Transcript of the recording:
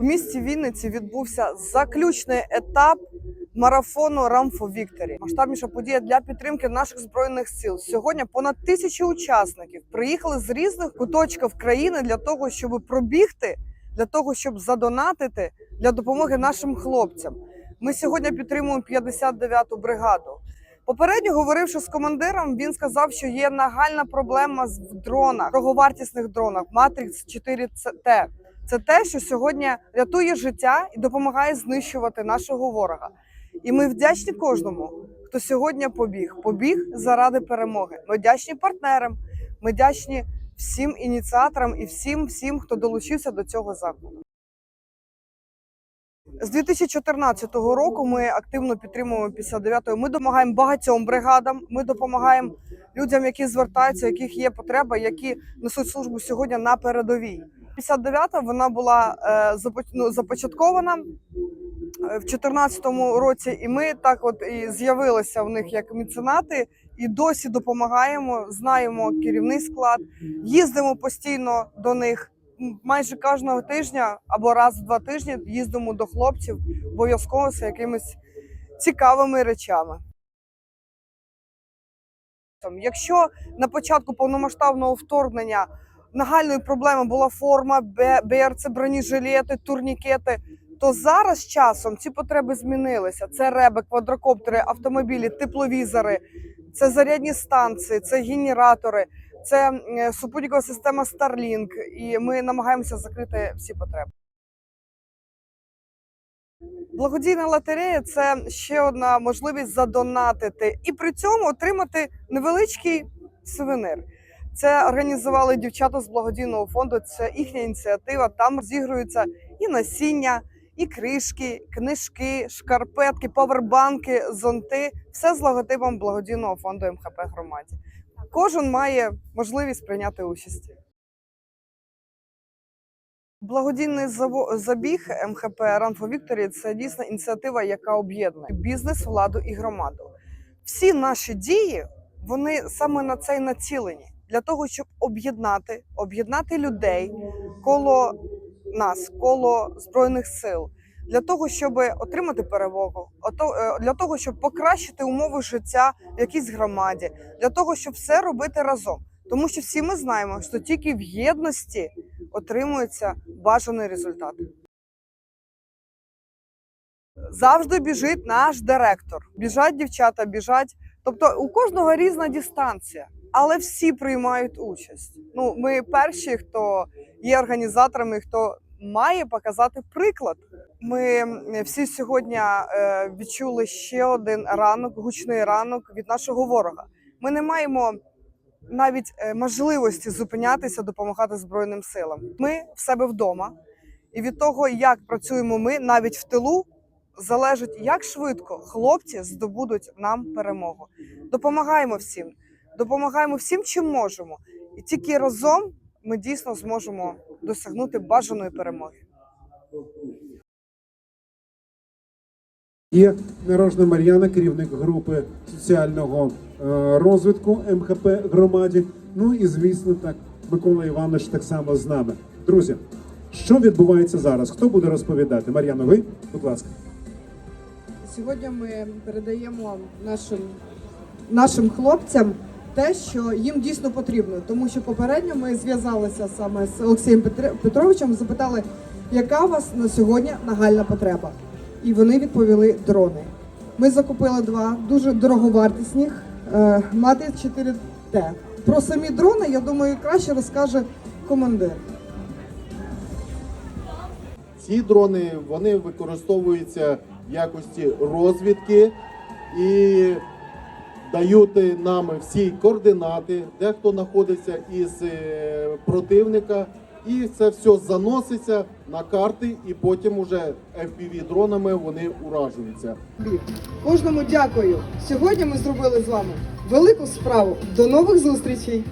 У місті Вінниці відбувся заключний етап марафону for Victory. Масштабніша подія для підтримки наших збройних сил. Сьогодні понад тисячі учасників приїхали з різних куточків країни для того, щоб пробігти, для того, щоб задонатити для допомоги нашим хлопцям. Ми сьогодні підтримуємо 59-ту бригаду. Попередньо говоривши з командиром, він сказав, що є нагальна проблема з дронах, дороговартісних дронах Matrix 4T. Це те, що сьогодні рятує життя і допомагає знищувати нашого ворога. І ми вдячні кожному, хто сьогодні побіг. Побіг заради перемоги. Ми вдячні партнерам, ми вдячні всім ініціаторам і всім, всім, хто долучився до цього заходу. З 2014 року ми активно підтримуємо 59-ю. Ми допомагаємо багатьом бригадам. Ми допомагаємо людям, які звертаються, яких є потреба, які несуть службу сьогодні на передовій. 59-та вона була е, ну, започаткована е, в 2014 році, і ми так от і з'явилися в них як меценати, і досі допомагаємо. Знаємо керівний склад, їздимо постійно до них. Майже кожного тижня або раз в два тижні їздимо до хлопців обов'язково з якимись цікавими речами. Якщо на початку повномасштабного вторгнення нагальною проблемою була форма, Б- БРЦ, бронежилети, турнікети, то зараз часом ці потреби змінилися. Це реби, квадрокоптери, автомобілі, тепловізори, це зарядні станції, це генератори, це е, супутникова система Starlink, і ми намагаємося закрити всі потреби. Благодійна лотерея це ще одна можливість задонатити і при цьому отримати невеличкий сувенир. Це організували дівчата з благодійного фонду. Це їхня ініціатива. Там розігруються і насіння, і кришки, книжки, шкарпетки, павербанки, зонти. Все з логотипом благодійного фонду МХП громаді. Кожен має можливість прийняти участь. Благодійний забіг МХП for Victory – це дійсно ініціатива, яка об'єднує бізнес, владу і громаду. Всі наші дії вони саме на це й націлені для того, щоб об'єднати, об'єднати людей коло нас, коло збройних сил, для того, щоб отримати перемогу, е, для того, щоб покращити умови життя в якійсь громаді, для того, щоб все робити разом. Тому що всі ми знаємо, що тільки в єдності отримується бажаний результат. Завжди біжить наш директор. Біжать дівчата, біжать. Тобто у кожного різна дистанція, але всі приймають участь. Ну, ми перші, хто є організаторами, хто має показати приклад. Ми всі сьогодні е, відчули ще один ранок, гучний ранок від нашого ворога. Ми не маємо навіть е, можливості зупинятися, допомагати Збройним силам. Ми в себе вдома, і від того, як працюємо ми, навіть в тилу, залежить, як швидко хлопці здобудуть нам перемогу. Допомагаємо всім, допомагаємо всім, чим можемо, і тільки разом ми дійсно зможемо досягнути бажаної перемоги. Є Нарожна Мар'яна, керівник групи соціального е, розвитку МХП громаді. Ну і звісно, так Микола Іванович так само з нами. Друзі, що відбувається зараз? Хто буде розповідати? Мар'яна, ви, будь ласка. Сьогодні ми передаємо нашим, нашим хлопцям те, що їм дійсно потрібно. Тому що попередньо ми зв'язалися саме з Олексієм Петровичем, запитали, яка у вас на сьогодні нагальна потреба. І вони відповіли дрони. Ми закупили два дуже дороговартісних е, Мати 4Т. Про самі дрони, я думаю, краще розкаже командир. Ці дрони вони використовуються в якості розвідки і дають нам всі координати, де хто знаходиться із е, противника, і це все заноситься на карти, і потім уже fpv дронами вони уражуються. Кожному дякую. Сьогодні ми зробили з вами велику справу. До нових зустрічей!